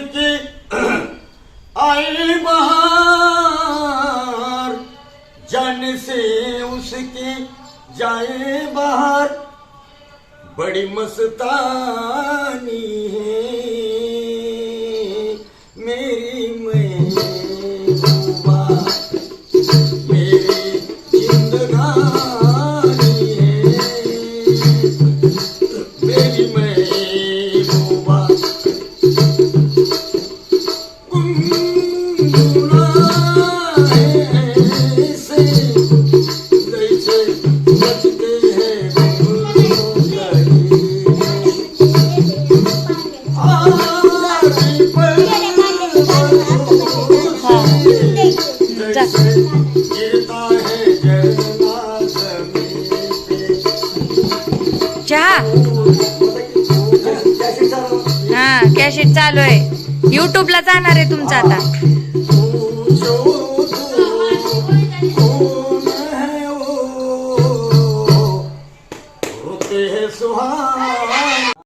तुझी आई बहार। जाने से उसकी जाए बाहर। बड़ी मस्तानी है मेरी महबूबा मेरी जिंदगानी है। मेरी मैं चहा. हा कॅशेट चालू आहे. युट्यूबला जाणार आहे तुमचं आता. सुहा